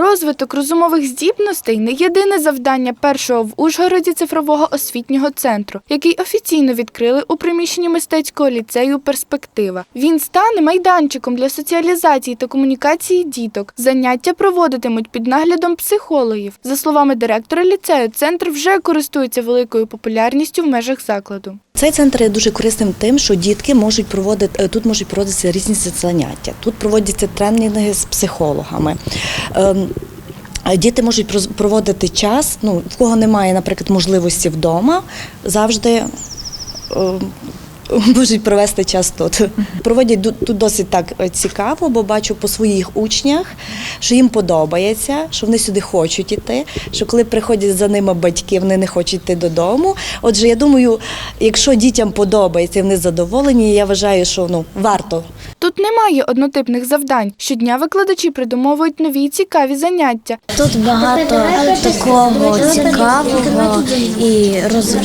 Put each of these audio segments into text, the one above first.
Розвиток розумових здібностей не єдине завдання першого в Ужгороді цифрового освітнього центру, який офіційно відкрили у приміщенні мистецького ліцею Перспектива. Він стане майданчиком для соціалізації та комунікації діток. Заняття проводитимуть під наглядом психологів. За словами директора ліцею, центр вже користується великою популярністю в межах закладу. Цей центр є дуже корисним тим, що дітки можуть проводити е, тут можуть проводитися різні заняття. Тут проводяться тренінги з психологами. Ем, Діти можуть проводити час. Ну, в кого немає, наприклад, можливості вдома, завжди ем, можуть провести час тут. Проводять ду- тут досить так е, цікаво, бо бачу по своїх учнях, що їм подобається, що вони сюди хочуть іти, що коли приходять за ними батьки, вони не хочуть йти додому. Отже, я думаю, якщо дітям подобається, вони задоволені, я вважаю, що ну варто Тут немає однотипних завдань. Щодня викладачі придумовують нові цікаві заняття. Тут багато такого цікавого і розв...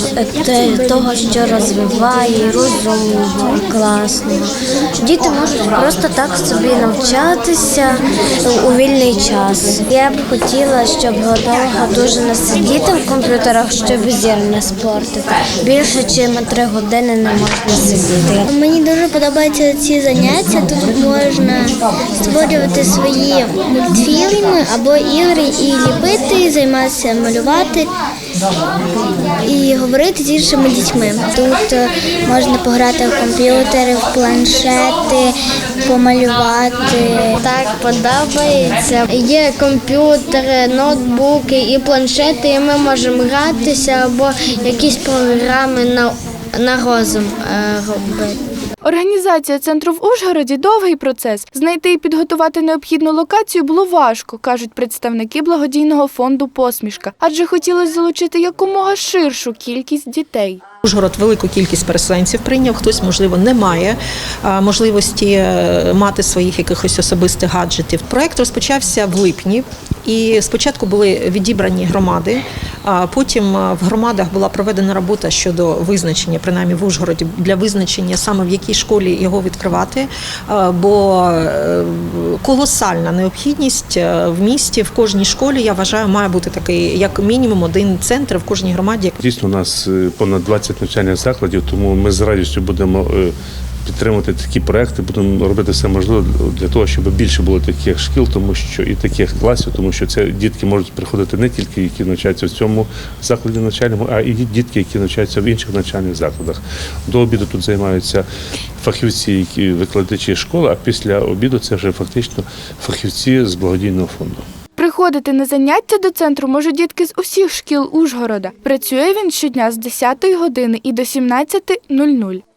того, що розвиває, і класного. Діти можуть просто так собі навчатися у вільний час. Я б хотіла, щоб довго дуже не сидіти в комп'ютерах, щоб зір не спортити. Більше, ніж три години не можна сидіти. Мені дуже подобаються ці заняття. Тут можна створювати свої мультфільми або ігри і ліпити, і займатися малювати і говорити з іншими дітьми. Тут е, можна пограти в комп'ютери, в планшети, помалювати. Так подобається. Є комп'ютери, ноутбуки і планшети, і ми можемо гратися або якісь програми на, на розум е, робити. Організація центру в Ужгороді довгий процес. Знайти і підготувати необхідну локацію було важко, кажуть представники благодійного фонду Посмішка, адже хотілося залучити якомога ширшу кількість дітей. Ужгород велику кількість переселенців прийняв. Хтось, можливо, не має можливості е, мати своїх якихось особистих гаджетів. Проект розпочався в липні, і спочатку були відібрані громади. Потім в громадах була проведена робота щодо визначення, принаймні в Ужгороді, для визначення саме в якій школі його відкривати. Бо е, колосальна необхідність е, в місті в кожній школі. Я вважаю, має бути такий як мінімум один центр в кожній громаді. Дійсно, у нас е, понад 20 навчальних закладів, тому ми з радістю будемо е, підтримувати такі проекти, будемо робити все можливе для того, щоб більше було таких шкіл, тому що і таких класів, тому що це дітки можуть приходити не тільки які навчаються в цьому закладі навчальному, а і дітки, які навчаються в інших навчальних закладах. До обіду тут займаються фахівці, які викладачі школи, а після обіду це вже фактично фахівці з благодійного фонду. Приходити на заняття до центру можуть дітки з усіх шкіл Ужгорода. Працює він щодня з 10 години і до 17.00.